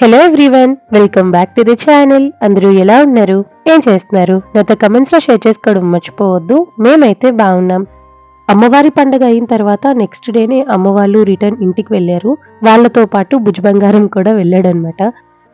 Hello everyone welcome back to the channel అందరూ ఎలా ఉన్నారు? ఏం చేస్తున్నారు? నాతో కమెంట్స్లో షేర్ చేసుకోవడం మర్చిపోవద్దు. మేమైతే బాగున్నాం. అమ్మవారి పండగ అయిన తర్వాత నెక్స్ట్ డేనే అమ్మవాళ్ళు రిటర్న్ ఇంటికి వెళ్ళారు. వాళ్ళతో పాటు భుజ్ బంగారం కూడా వెళ్ళాడనమాట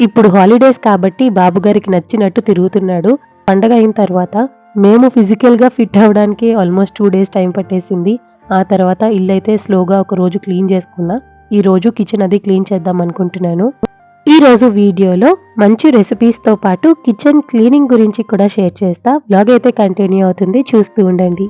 ఇప్పుడు హాలిడేస్ కాబట్టి బాబు గారికి నచ్చినట్టు తిరుగుతున్నాడు. పండగ అయిన తర్వాత మేము ఫిజికల్గా ఫిట్ అవ్వడానికి ఆల్మోస్ట్ టూ డేస్ టైం పట్టేసింది. ఆ తర్వాత ఇల్లు అయితే స్లోగా ఒక రోజు క్లీన్ చేసుకున్నా. ఈ రోజు కిచెన్ అది క్లీన్ చేద్దాం అనుకుంటున్నాను. ఈ రోజు వీడియోలో మంచి రెసిపీస్తో పాటు కిచెన్ క్లీనింగ్ గురించి కూడా షేర్ చేస్తా. బ్లాగ్ అయితే కంటిన్యూ అవుతుంది. చూస్తూ ఉండండి.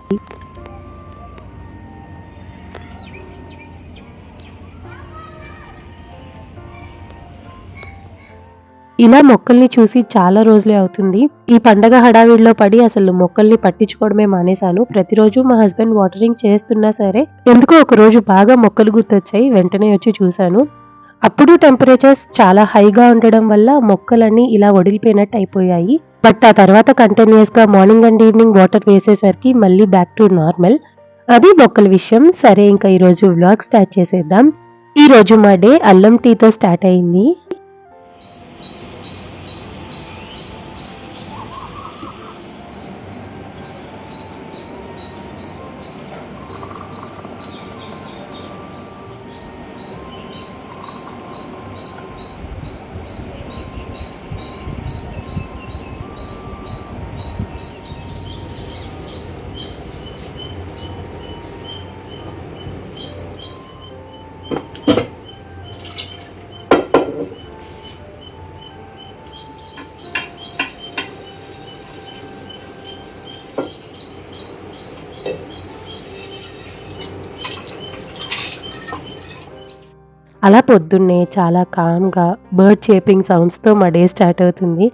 ఇలా మొక్కల్ని చూసి చాలా రోజులే అవుతుంది. ఈ పండగ హడావిడిలో పడి అసలు మొక్కల్ని పట్టించుకోవడమే మానేశాను. ప్రతిరోజు మా హస్బెండ్ వాటరింగ్ చేస్తున్నా సరే ఎందుకో ఒక రోజు బాగా మొక్కలు గుర్తొచ్చాయి. వెంటనే వచ్చి చూశాను. అప్పుడు టెంపరేచర్స్ చాలా హైగా ఉండడం వల్ల మొక్కలన్నీ ఇలా వడిలిపోయినట్టు అయిపోయాయి. బట్ ఆ తర్వాత కంటిన్యూస్గా మార్నింగ్ అండ్ ఈవినింగ్ వాటర్ వేసేసరికి మళ్ళీ బ్యాక్ టు నార్మల్ అది మొక్కల విషయం. సరే ఇంకా ఈరోజు వ్లాగ్ స్టార్ట్ చేసేద్దాం. ఈరోజు మా డే అల్లం టీతో స్టార్ట్ అయింది. అలా పొద్దున్నే చాలా కామ్గా బర్డ్ చేపింగ్ సౌండ్స్తో మా డే స్టార్ట్ అవుతుంది.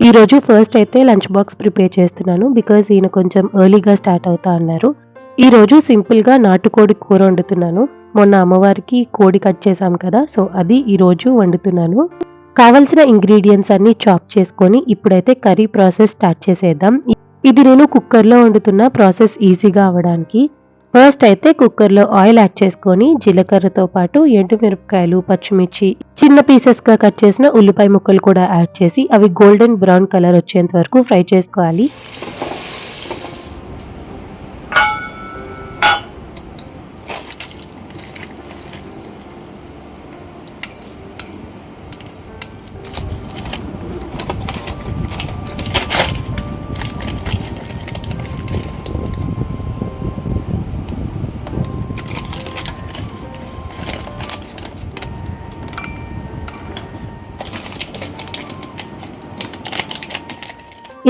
ఈరోజు ఫస్ట్ అయితే లంచ్ బాక్స్ ప్రిపేర్ చేస్తున్నాను బికాజ్ ఈయన కొంచెం ఎర్లీగా స్టార్ట్ అవుతా అన్నారు. ఈరోజు సింపుల్గా నాటుకోడి కూర వండుతున్నాను. మొన్న అమ్మవారికి కోడి కట్ చేశాం కదా సో అది ఈరోజు వండుతున్నాను. కావలసిన ఇంగ్రీడియంట్స్ అన్ని చాప్ చేసుకొని ఇప్పుడైతే కర్రీ ప్రాసెస్ స్టార్ట్ చేసేద్దాం. ఇది నేను కుక్కర్లో వండుతున్న ప్రాసెస్ ఈజీగా అవ్వడానికి. ఫస్ట్ అయితే కుక్కర్లో ఆయిల్ యాడ్ చేసుకొని జీలకర్రతో పాటు ఎండుమిరపకాయలు పచ్చిమిర్చి చిన్న పీసెస్గా కట్ చేసిన ఉల్లిపాయ ముక్కలు కూడా యాడ్ చేసి అవి గోల్డెన్ బ్రౌన్ కలర్ వచ్చేంత వరకు ఫ్రై చేసుకోవాలి.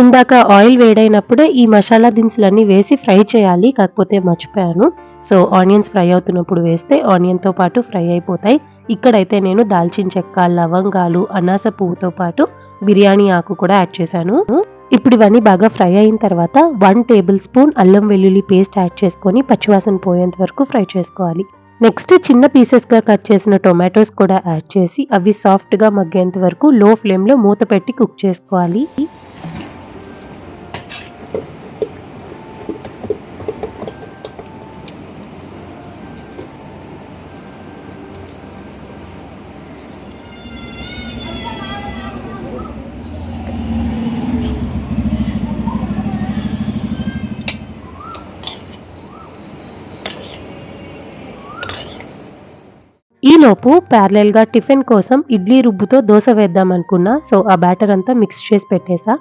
ఇందాక ఆయిల్ వేడైనప్పుడే ఈ మసాలా దినుసులన్నీ వేసి ఫ్రై చేయాలి కాకపోతే మర్చిపోయాను. సో ఆనియన్స్ ఫ్రై అవుతున్నప్పుడు వేస్తే ఆనియన్తో పాటు ఫ్రై అయిపోతాయి. ఇక్కడైతే నేను దాల్చిన చెక్క లవంగాలు అనాస పువ్వుతో పాటు బిర్యానీ ఆకు కూడా యాడ్ చేశాను. ఇప్పుడు ఇవన్నీ బాగా ఫ్రై అయిన తర్వాత వన్ టేబుల్ స్పూన్ అల్లం వెల్లుల్లి పేస్ట్ యాడ్ చేసుకొని పచ్చివాసన పోయేంత వరకు ఫ్రై చేసుకోవాలి. నెక్స్ట్ చిన్న పీసెస్గా కట్ చేసిన టొమాటోస్ కూడా యాడ్ చేసి అవి సాఫ్ట్గా మగ్గేంత వరకు లో ఫ్లేమ్లో మూత పెట్టి కుక్ చేసుకోవాలి. ఈలోపు ప్యారలల్గా టిఫిన్ కోసం ఇడ్లీ రుబ్బుతో దోశ వేద్దాం అనుకున్నా సో ఆ బ్యాటర్ అంతా మిక్స్ చేసి పెట్టేసా.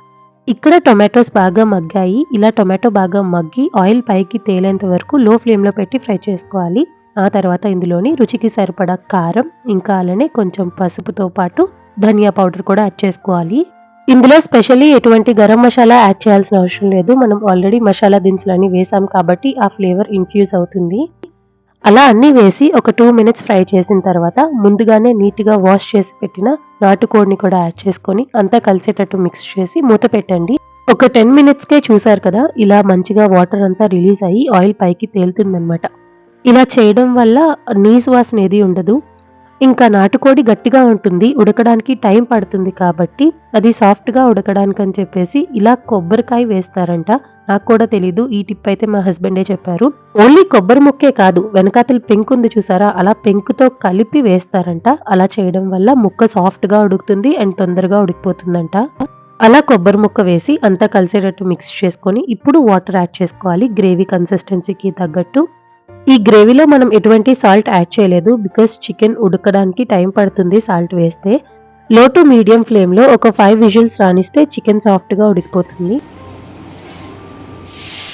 ఇక్కడ టొమాటోస్ బాగా మగ్గాయి. ఇలా టొమాటో బాగా మగ్గి ఆయిల్ పైకి తేలేంత వరకు లో ఫ్లేమ్లో పెట్టి ఫ్రై చేసుకోవాలి. ఆ తర్వాత ఇందులోని రుచికి సరిపడా కారం ఇంకా అలానే కొంచెం పసుపుతో పాటు ధనియా పౌడర్ కూడా యాడ్ చేసుకోవాలి. ఇందులో స్పెషల్లీ ఎటువంటి గరం మసాలా యాడ్ చేయాల్సిన అవసరం లేదు. మనం ఆల్రెడీ మసాలా దినుసులన్నీ వేసాం కాబట్టి ఆ ఫ్లేవర్ ఇన్ఫ్యూజ్ అవుతుంది. అలా అన్నీ వేసి ఒక టూ మినిట్స్ ఫ్రై చేసిన తర్వాత ముందుగానే నీట్గా వాష్ చేసి పెట్టిన నాటుకోడిని కూడా యాడ్ చేసుకొని అంతా కలిసేటట్టు మిక్స్ చేసి మూత పెట్టండి. ఒక టెన్ మినిట్స్కే చూసారు కదా ఇలా మంచిగా వాటర్ అంతా రిలీజ్ అయ్యి ఆయిల్ పైకి తేలుతుందనమాట ఇలా చేయడం వల్ల నీసు వాసన ఏది ఉండదు. ఇంకా నాటుకోడి గట్టిగా ఉంటుంది ఉడకడానికి టైం పడుతుంది కాబట్టి అది సాఫ్ట్గా ఉడకడానికి అని చెప్పేసి ఇలా కొబ్బరికాయ వేస్తారంట. నాకు కూడా తెలీదు. ఈ టిప్ అయితే మా హస్బెండే చెప్పారు. ఓన్లీ కొబ్బరి ముక్కే కాదు వెనకాతల పెంకు ఉంది చూసారా? అలా పెంకుతో కలిపి వేస్తారంట. అలా చేయడం వల్ల ముక్క సాఫ్ట్గా ఉడుకుతుంది అండ్ తొందరగా ఉడికిపోతుందంట. అలా కొబ్బరి ముక్క వేసి అంతా కలిసేటట్టు మిక్స్ చేసుకొని ఇప్పుడు వాటర్ యాడ్ చేసుకోవాలి. గ్రేవీ కన్సిస్టెన్సీకి తగ్గట్టు. ఈ గ్రేవీలో మనం ఎటువంటి సాల్ట్ యాడ్ చేయలేదు. బికాస్ చికెన్ ఉడకడానికి టైం పడుతుంది సాల్ట్ వేస్తే. లో టు మీడియం ఫ్లేమ్లో ఒక ఫైవ్ విజిల్స్ రాణిస్తే చికెన్ సాఫ్ట్గా ఉడికిపోతుంది. Thank you.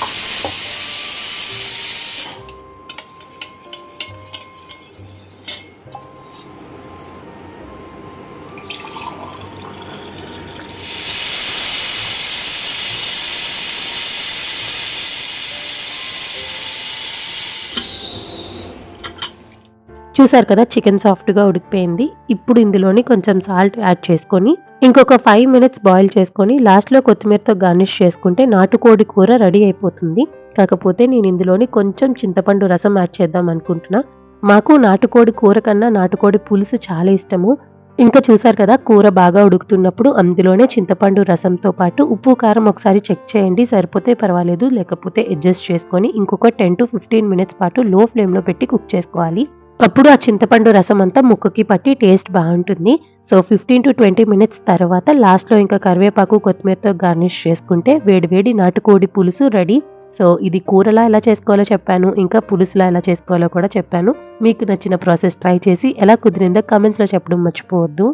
చూసారు కదా చికెన్ సాఫ్ట్గా ఉడికిపోయింది. ఇప్పుడు ఇందులోని కొంచెం సాల్ట్ యాడ్ చేసుకొని ఇంకొక ఫైవ్ మినిట్స్ బాయిల్ చేసుకొని లాస్ట్లో కొత్తిమీరతో గార్నిష్ చేసుకుంటే నాటుకోడి కూర రెడీ అయిపోతుంది. కాకపోతే నేను ఇందులోని కొంచెం చింతపండు రసం యాడ్ చేద్దాం అనుకుంటున్నా. మాకు నాటుకోడి కూర కన్నా నాటుకోడి పులుసు చాలా ఇష్టము. ఇంకా చూసారు కదా కూర బాగా ఉడుకుతున్నప్పుడు అందులోనే చింతపండు రసంతో పాటు ఉప్పు కారం ఒకసారి చెక్ చేయండి. సరిపోతే పర్వాలేదు లేకపోతే అడ్జస్ట్ చేసుకొని ఇంకొక టెన్ టు ఫిఫ్టీన్ మినిట్స్ పాటు లో ఫ్లేమ్లో పెట్టి కుక్ చేసుకోవాలి. అప్పుడు ఆ చింతపండు రసం అంతా ముక్కకి పట్టి టేస్ట్ బాగుంటుంది. So fifteen to twenty minutes తర్వాత లాస్ట్లో ఇంకా కరివేపాకు కొత్తిమీరతో గార్నిష్ చేసుకుంటే వేడివేడి నాటుకోడి పులుసు రెడీ సో ఇది కూరలా ఎలా చేసుకోవాలో చెప్పాను ఇంకా పులుసులా ఎలా చేసుకోవాలో కూడా చెప్పాను. మీకు నచ్చిన ప్రాసెస్ ట్రై చేసి ఎలా కుదిరిందో కమెంట్స్లో చెప్పడం మర్చిపోవద్దు.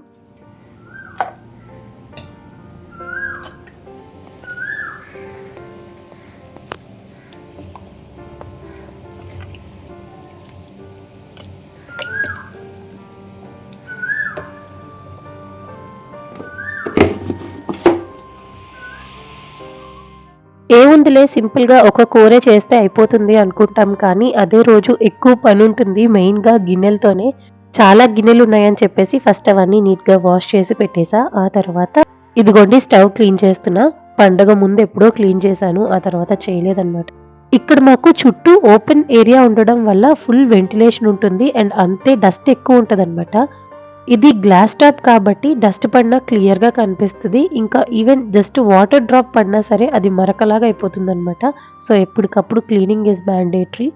ఏముందిలే సింపుల్గా ఒక కూర చేస్తే అయిపోతుంది అనుకుంటాం కానీ అదే రోజు ఎక్కువ పని ఉంటుంది మెయిన్గా గిన్నెలతోనే. చాలా గిన్నెలు ఉన్నాయని చెప్పేసి ఫస్ట్ అవన్నీ నీట్గా వాష్ చేసి పెట్టేసా. ఆ తర్వాత ఇదిగోండి స్టవ్ క్లీన్ చేస్తున్నా. పండగ ముందు ఎప్పుడో క్లీన్ చేశాను. ఆ తర్వాత చేయలేదన్నమాట. ఇక్కడ మాకు చుట్టూ ఓపెన్ ఏరియా ఉండడం వల్ల ఫుల్ వెంటిలేషన్ ఉంటుంది అండ్ అంతే డస్ట్ ఎక్కువ ఉంటుంది ఇది గ్లాస్ టాప్ కాబట్టి డస్ట్ పడినా క్లియర్గా కనిపిస్తుంది. ఇంకా ఈవెన్ జస్ట్ వాటర్ డ్రాప్ పడినా సరే అది మరకలాగా అయిపోతుంది అనమాట సో ఎప్పటికప్పుడు క్లీనింగ్ ఇస్ మ్యాండేటరీ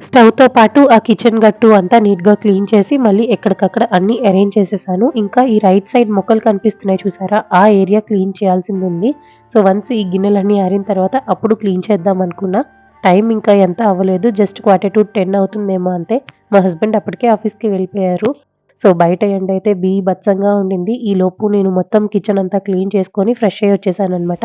స్టవ్తో పాటు ఆ కిచెన్ గట్టు అంతా నీట్గా క్లీన్ చేసి మళ్ళీ ఎక్కడికక్కడ అన్ని అరేంజ్ చేసేసాను. ఇంకా ఈ రైట్ సైడ్ మొక్కలు కనిపిస్తున్నాయి చూసారా? ఆ ఏరియా క్లీన్ చేయాల్సింది ఉంది. సో వన్స్ ఈ గిన్నెలన్నీ ఆరిన తర్వాత అప్పుడు క్లీన్ చేద్దాం అనుకున్నా. టైం ఇంకా ఎంత అవ్వలేదు. జస్ట్ క్వార్టర్ టు టెన్ అవుతుందేమో అంతే. మా హస్బెండ్ అప్పటికే ఆఫీస్కి వెళ్ళిపోయారు. సో బయట ఎండ అయితే బచ్చంగా ఉండింది. ఈ లోపు నేను మొత్తం కిచెన్ అంతా క్లీన్ చేసుకొని ఫ్రెష్ అయ్యి వచ్చేసాను అనమాట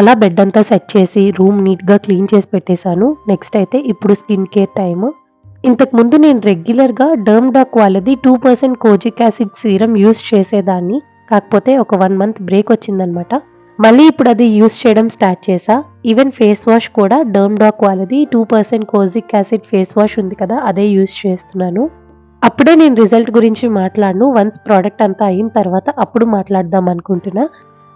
అలా బెడ్ అంతా సెట్ చేసి రూమ్ నీట్గా క్లీన్ చేసి పెట్టేశాను. నెక్స్ట్ అయితే ఇప్పుడు స్కిన్ కేర్ టైము ఇంతకుముందు నేను రెగ్యులర్గా డర్మ్ డాక్ వాళ్ళది two percent kojic acid serum use చేసేదాన్ని. కాకపోతే ఒక వన్ మంత్ బ్రేక్ వచ్చిందనమాట మళ్ళీ ఇప్పుడు అది యూస్ చేయడం స్టార్ట్ చేసా. ఈవెన్ ఫేస్ వాష్ కూడా డర్మ్ డాక్ వాళ్ళది two percent kojic acid face wash ఉంది కదా అదే యూస్ చేస్తున్నాను. అప్పుడే నేను రిజల్ట్ గురించి మాట్లాడను. వన్స్ ప్రోడక్ట్ అంతా అయిన తర్వాత అప్పుడు మాట్లాడదాం అనుకుంటున్నా.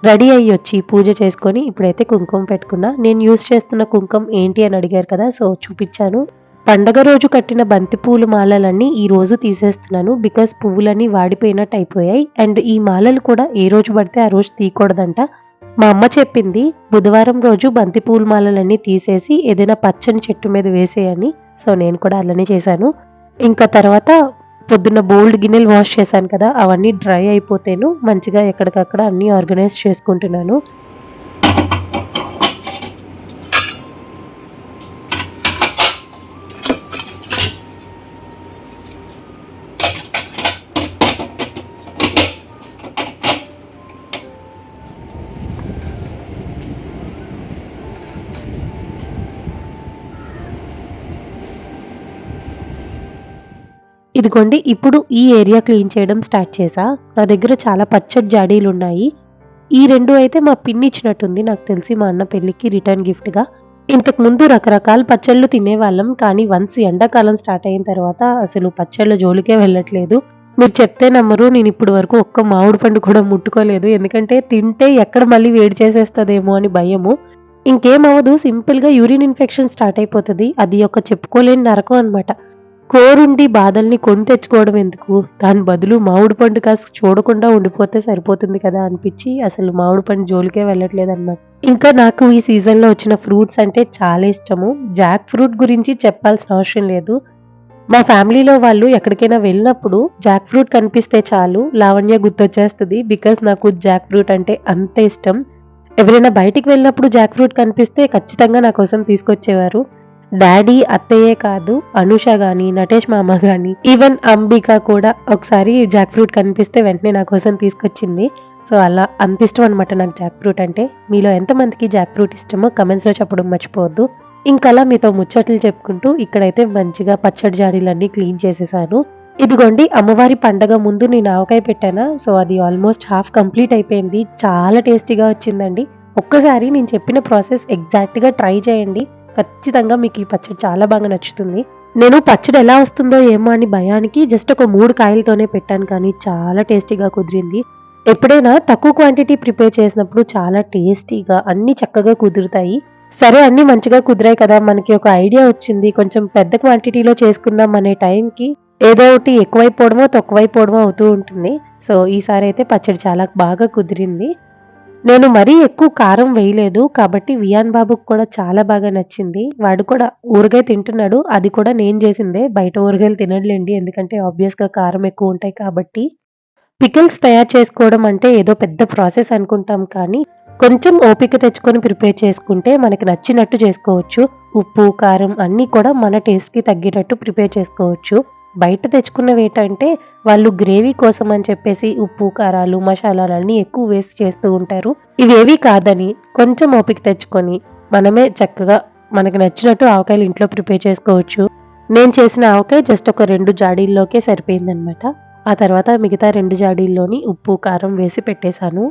రెడీ అయ్యి వచ్చి పూజ చేసుకొని ఇప్పుడైతే కుంకుమ పెట్టుకున్నా. నేను యూజ్ చేస్తున్న కుంకుమ ఏంటి అని అడిగారు కదా సో చూపించాను. పండగ రోజు కట్టిన బంతి పూల మాలలన్నీ ఈ రోజు తీసేస్తున్నాను బికాస్ పువ్వులన్నీ వాడిపోయినట్టు అయిపోయాయి. అండ్ ఈ మాలలు కూడా ఏ రోజు పడితే ఆ రోజు తీయకూడదంట. మా అమ్మ చెప్పింది బుధవారం రోజు బంతి పూల మాలలన్నీ తీసేసి ఏదైనా పచ్చని చెట్టు మీద వేసేయని. సో నేను కూడా అలానే చేశాను. ఇంకా తర్వాత పొద్దున్న బోల్డ్ గిన్నెలు వాష్ చేశాను కదా అవన్నీ డ్రై అయిపోతేను మంచిగా ఎక్కడికక్కడ అన్నీ ఆర్గనైజ్ చేసుకుంటున్నాను. ఇదిగోండి ఇప్పుడు ఈ ఏరియా క్లీన్ చేయడం స్టార్ట్ చేసా నా దగ్గర చాలా పచ్చడి జాడీలు ఉన్నాయి. ఈ రెండు అయితే మా పిన్ని ఇచ్చినట్టుంది. నాకు తెలిసి మా అన్న పెళ్ళికి రిటర్న్ గిఫ్ట్గా. ఇంతకుముందు రకరకాల పచ్చళ్ళు తినేవాళ్ళం కానీ వన్స్ ఎండాకాలం స్టార్ట్ అయిన తర్వాత అసలు పచ్చళ్ళ జోలికే వెళ్ళట్లేదు. మీరు చెప్తే నమ్మరు నేను ఇప్పుడు వరకు ఒక్క మామిడి పండు కూడా ముట్టుకోలేదు. ఎందుకంటే తింటే ఎక్కడ మళ్ళీ వేడి చేసేస్తుందేమో అని భయము. ఇంకేం అవ్వదు సింపుల్గా యూరిన్ ఇన్ఫెక్షన్ స్టార్ట్ అయిపోతుంది. అది ఒక చెప్పుకోలేని నరకం అనమాట కోరుండి బాధల్ని కొని తెచ్చుకోవడం ఎందుకు? దాని బదులు మామిడి పండు కాస్త చూడకుండా ఉండిపోతే సరిపోతుంది కదా అనిపించి అసలు మామిడి పండు జోలికే వెళ్ళట్లేదు అనమాట ఇంకా నాకు ఈ సీజన్లో వచ్చిన ఫ్రూట్స్ అంటే చాలా ఇష్టము. జాక్ ఫ్రూట్ గురించి చెప్పాల్సిన అవసరం లేదు. మా ఫ్యామిలీలో వాళ్ళు ఎక్కడికైనా వెళ్ళినప్పుడు జాక్ ఫ్రూట్ కనిపిస్తే చాలు లావణ్య గుర్తొచ్చేస్తుంది బికాస్ నాకు జాక్ ఫ్రూట్ అంటే అంత ఇష్టం. ఎవరైనా బయటికి వెళ్ళినప్పుడు జాక్ ఫ్రూట్ కనిపిస్తే ఖచ్చితంగా నా కోసం తీసుకొచ్చేవారు. డాడీ అత్తయ్యే కాదు అనుష గాని నటేష్ మామ గాని ఈవెన్ అంబిక కూడా ఒకసారి జాక్ ఫ్రూట్ కనిపిస్తే వెంటనే నా కోసం తీసుకొచ్చింది. సో అలా అంత ఇష్టం అనమాట నాకు జాక్ ఫ్రూట్ అంటే. మీలో ఎంతమందికి జాక్ ఫ్రూట్ ఇష్టమో కమెంట్స్లో చెప్పడం మర్చిపోవద్దు. ఇంకలా మీతో ముచ్చట్లు చెప్పుకుంటూ ఇక్కడైతే మంచిగా పచ్చడి జాడీలన్నీ క్లీన్ చేసేసాను. ఇదిగోండి అమ్మవారి పండగ ముందు నేను ఆవకాయ పెట్టానా? సో అది ఆల్మోస్ట్ హాఫ్ కంప్లీట్ అయిపోయింది. చాలా టేస్టీగా వచ్చిందండి. ఒక్కసారి నేను చెప్పిన ప్రాసెస్ ఎగ్జాక్ట్గా ట్రై చేయండి. ఖచ్చితంగా మీకు ఈ పచ్చడి చాలా బాగా నచ్చుతుంది. నేను పచ్చడి ఎలా వస్తుందో ఏమో అని భయానికి జస్ట్ ఒక మూడు కాయలతోనే పెట్టాను కానీ చాలా టేస్టీగా కుదిరింది. ఎప్పుడైనా తక్కువ క్వాంటిటీ ప్రిపేర్ చేసినప్పుడు చాలా టేస్టీగా అన్ని చక్కగా కుదురుతాయి. సరే అన్ని మంచిగా కుదిరాయి కదా మనకి ఒక ఐడియా వచ్చింది. కొంచెం పెద్ద క్వాంటిటీలో చేసుకుందాం అనే టైంకి ఏదో ఒకటి ఎక్కువైపోవడమో తక్కువైపోవడమో అవుతూ ఉంటుంది. సో ఈసారి అయితే పచ్చడి చాలా బాగా కుదిరింది. నేను మరీ ఎక్కువ కారం వేయలేదు కాబట్టి వియాన్ బాబుకు కూడా చాలా బాగా నచ్చింది. వాడు కూడా ఊరగాయ తింటున్నాడు. అది కూడా నేను చేసిందే. బయట ఊరగాయలు తినట్లేండి ఎందుకంటే ఆబ్వియస్గా కారం ఎక్కువ ఉంటాయి కాబట్టి. పికిల్స్ తయారు చేసుకోవడం అంటే ఏదో పెద్ద ప్రాసెస్ అనుకుంటాం కానీ కొంచెం ఓపిక తెచ్చుకొని ప్రిపేర్ చేసుకుంటే మనకి నచ్చినట్టు చేసుకోవచ్చు. ఉప్పు కారం అన్నీ కూడా మన టేస్ట్కి తగ్గేటట్టు ప్రిపేర్ చేసుకోవచ్చు. బయట తెచ్చుకున్నవి ఏంటంటే వాళ్ళు గ్రేవీ కోసం అని చెప్పేసి ఉప్పు కారాలు మసాలాలు అన్నీ ఎక్కువ వేస్ట్ చేస్తూ ఉంటారు. ఇవేవి కాదని కొంచెం ఓపిక తెచ్చుకొని మనమే చక్కగా మనకు నచ్చినట్టు ఆవకాయలు ఇంట్లో ప్రిపేర్ చేసుకోవచ్చు. నేను చేసిన ఆవకాయ జస్ట్ ఒక రెండు జాడీల్లోకే సరిపోయిందనమాట ఆ తర్వాత మిగతా రెండు జాడీల్లోని ఉప్పు కారం వేసి పెట్టేశాను.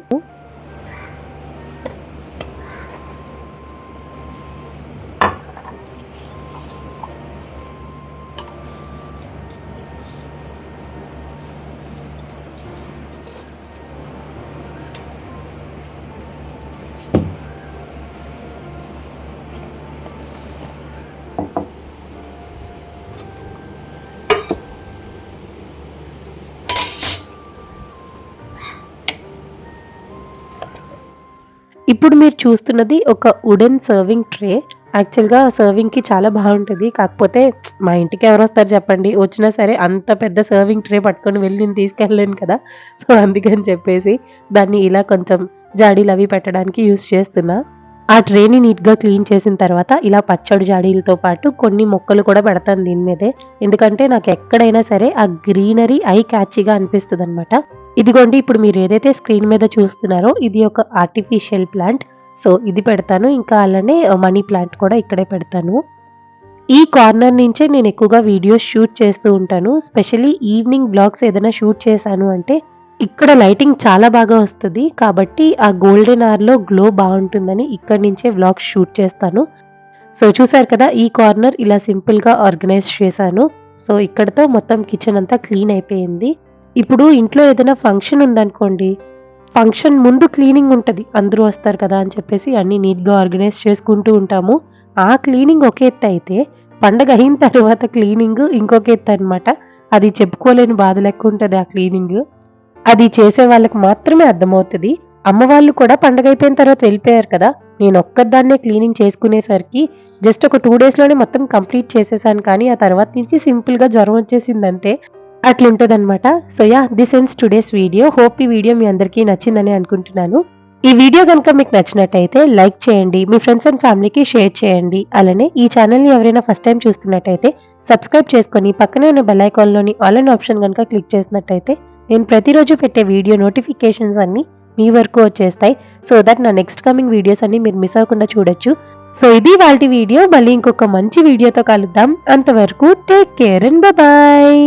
ఇప్పుడు మీరు చూస్తున్నది ఒక వుడెన్ సర్వింగ్ ట్రే యాక్చువల్గా సర్వింగ్కి చాలా బాగుంటుంది. కాకపోతే మా ఇంటికి ఎవరు వస్తారు చెప్పండి. వచ్చినా సరే అంత పెద్ద సర్వింగ్ ట్రే పట్టుకొని వెళ్ళి నేను తీసుకెళ్ళలేను కదా. సో అందుకని చెప్పేసి దాన్ని ఇలా కొంచెం జాడీలు అవి పెట్టడానికి యూస్ చేస్తున్నా. ఆ ట్రేని నీట్గా క్లీన్ చేసిన తర్వాత ఇలా పచ్చడి జాడీలతో పాటు కొన్ని మొక్కలు కూడా పెడతాను దీని మీదే. ఎందుకంటే నాకు ఎక్కడైనా సరే ఆ గ్రీనరీ ఐ క్యాచీగా అనిపిస్తుంది అనమాట ఇదిగోండి ఇప్పుడు మీరు ఏదైతే స్క్రీన్ మీద చూస్తున్నారో ఇది ఒక ఆర్టిఫిషియల్ ప్లాంట్ సో ఇది పెడతాను. ఇంకా అలానే మనీ ప్లాంట్ కూడా ఇక్కడే పెడతాను. ఈ కార్నర్ నుంచే నేను ఎక్కువగా వీడియోస్ షూట్ చేస్తూ ఉంటాను. స్పెషలీ ఈవినింగ్ బ్లాగ్స్ ఏదైనా షూట్ చేశాను అంటే ఇక్కడ లైటింగ్ చాలా బాగా వస్తుంది. కాబట్టి ఆ గోల్డెన్ ఆర్లో గ్లో బాగుంటుందని ఇక్కడ నుంచే వ్లాగ్స్ షూట్ చేస్తాను. సో చూసారు కదా ఈ కార్నర్ ఇలా సింపుల్గా ఆర్గనైజ్ చేశాను. సో ఇక్కడతో మొత్తం కిచెన్ అంతా క్లీన్ అయిపోయింది. ఇప్పుడు ఇంట్లో ఏదైనా ఫంక్షన్ ఉందనుకోండి ఫంక్షన్ ముందు క్లీనింగ్ ఉంటుంది. అందరూ వస్తారు కదా అని చెప్పేసి అన్నీ నీట్గా ఆర్గనైజ్ చేసుకుంటూ ఉంటాము. ఆ క్లీనింగ్ ఒక ఎత్తు అయితే పండగ అయిన తర్వాత క్లీనింగ్ ఇంకొక ఎత్తు అనమాట అది చెప్పుకోలేని బాధ లెక్క ఉంటుంది ఆ క్లీనింగ్ అది చేసే వాళ్ళకి మాత్రమే అర్థమవుతుంది. అమ్మ వాళ్ళు కూడా పండగ అయిపోయిన తర్వాత వెళ్ళిపోయారు కదా. నేను ఒక్కదాన్నే క్లీనింగ్ చేసుకునేసరికి జస్ట్ ఒక టూ డేస్లోనే మొత్తం కంప్లీట్ చేసేసాను. కానీ ఆ తర్వాత నుంచి సింపుల్గా జ్వరం వచ్చేసింది అంతే అట్లుంటుంది అనమాట so yeah this ends today's video hope ఈ వీడియో మీ అందరికీ నచ్చిందని అనుకుంటున్నాను. ఈ వీడియో కనుక మీకు నచ్చినట్టయితే లైక్ చేయండి మీ ఫ్రెండ్స్ అండ్ ఫ్యామిలీకి షేర్ చేయండి. అలానే ఈ ఛానల్ని ఎవరైనా ఫస్ట్ టైం చూస్తున్నట్టయితే సబ్స్క్రైబ్ చేసుకొని పక్కనే ఉన్న బెల్ ఐకాన్లోని ఆల్ అండ్ ఆప్షన్ కనుక క్లిక్ చేసినట్టయితే నేను ప్రతిరోజు పెట్టే వీడియో నోటిఫికేషన్స్ అన్ని మీ వరకు వచ్చేస్తాయి. సో దట్ నా నెక్స్ట్ కమింగ్ వీడియోస్ అన్ని మీరు మిస్ అవ్వకుండా చూడొచ్చు. సో ఇది వాళ్ళ వీడియో మళ్ళీ ఇంకొక మంచి వీడియోతో కలుద్దాం. అంతవరకు టేక్ కేర్ అండ్ బాయ్